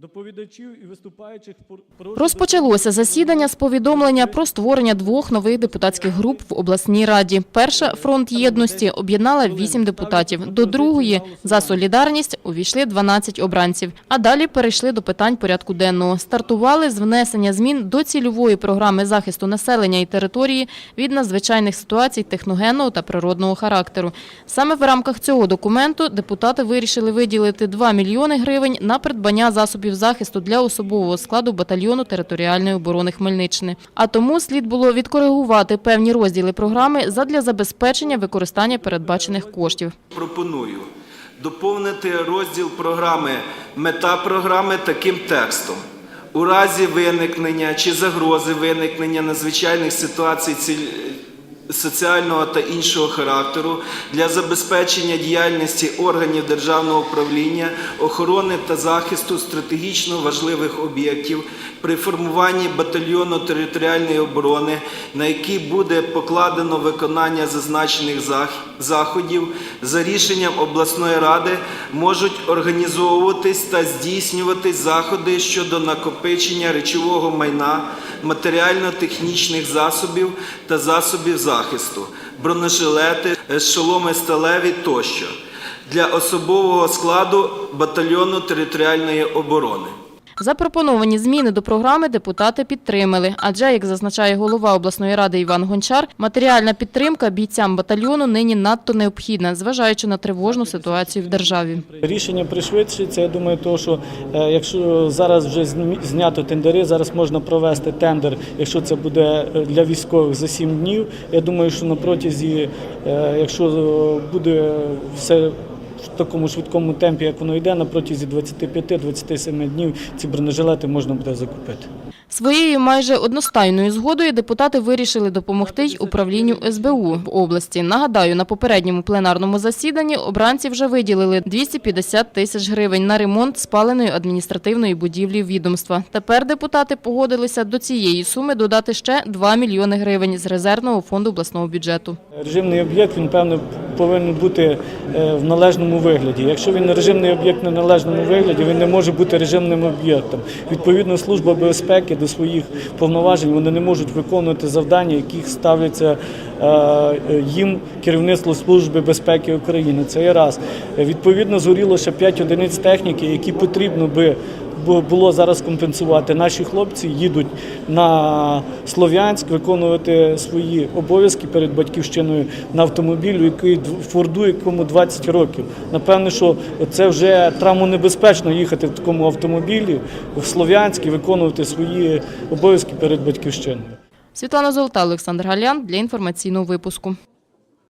Доповідачів і виступаючих Розпочалося засідання з повідомлення про створення двох нових депутатських груп в обласній раді. Перша фронт єдності об'єднала вісім депутатів. До другої за солідарність увійшли 12 обранців. А далі перейшли до питань порядку денного. Стартували з внесення змін до цільової програми захисту населення і території від надзвичайних ситуацій техногенного та природного характеру. Саме в рамках цього документу депутати вирішили виділити 2 мільйони гривень на придбання засобів захисту для особового складу батальйону територіальної оборони Хмельниччини. А тому слід було відкоригувати певні розділи програми задля забезпечення використання передбачених коштів. Пропоную доповнити розділ програми Мета програми таким текстом. У разі виникнення чи загрози виникнення надзвичайних ситуацій соціального та іншого характеру для забезпечення діяльності органів державного управління, охорони та захисту стратегічно важливих об'єктів при формуванні батальйону територіальної оборони, на який буде покладено виконання зазначених заходів, за рішенням обласної ради можуть організовуватись та здійснюватись заходи щодо накопичення речового майна, матеріально-технічних засобів та засобів захисту, бронежилети, е, шоломи сталеві тощо для особового складу батальйону територіальної оборони. Запропоновані зміни до програми депутати підтримали, адже, як зазначає голова обласної ради Іван Гончар, матеріальна підтримка бійцям батальйону нині надто необхідна, зважаючи на тривожну ситуацію в державі. Рішення пришвидшиться. Я думаю, того, що е, якщо зараз вже знято тендери, зараз можна провести тендер, якщо це буде е, для військових за 7 днів. Я думаю, що на протязі, е, якщо буде все в такому швидкому темпі, як воно йде, на протязі 25-27 днів ці бронежилети можна буде закупити. Своєю майже одностайною згодою депутати вирішили допомогти й управлінню СБУ в області. Нагадаю, на попередньому пленарному засіданні обранці вже виділили 250 тисяч гривень на ремонт спаленої адміністративної будівлі відомства. Тепер депутати погодилися до цієї суми додати ще 2 мільйони гривень з резервного фонду обласного бюджету. Режимний об'єкт він певно повинен бути е, в належному вигляді. Якщо він режимний об'єкт не в належному вигляді, він не може бути режимним об'єктом. Відповідно, служба безпеки до своїх повноважень вони не можуть виконувати завдання, яких ставляться е, їм керівництво служби безпеки України. Це є раз. Відповідно, згоріло ще 5 одиниць техніки, які потрібно би було зараз компенсувати. Наші хлопці їдуть на Слов'янськ виконувати свої обов'язки перед батьківщиною на автомобілю, який Форду, якому 20 років. Напевно, що це вже травмонебезпечно їхати в такому автомобілі в Слов'янськ і виконувати свої обов'язки перед батьківщиною. Світлана Золота, Олександр Галян для інформаційного випуску.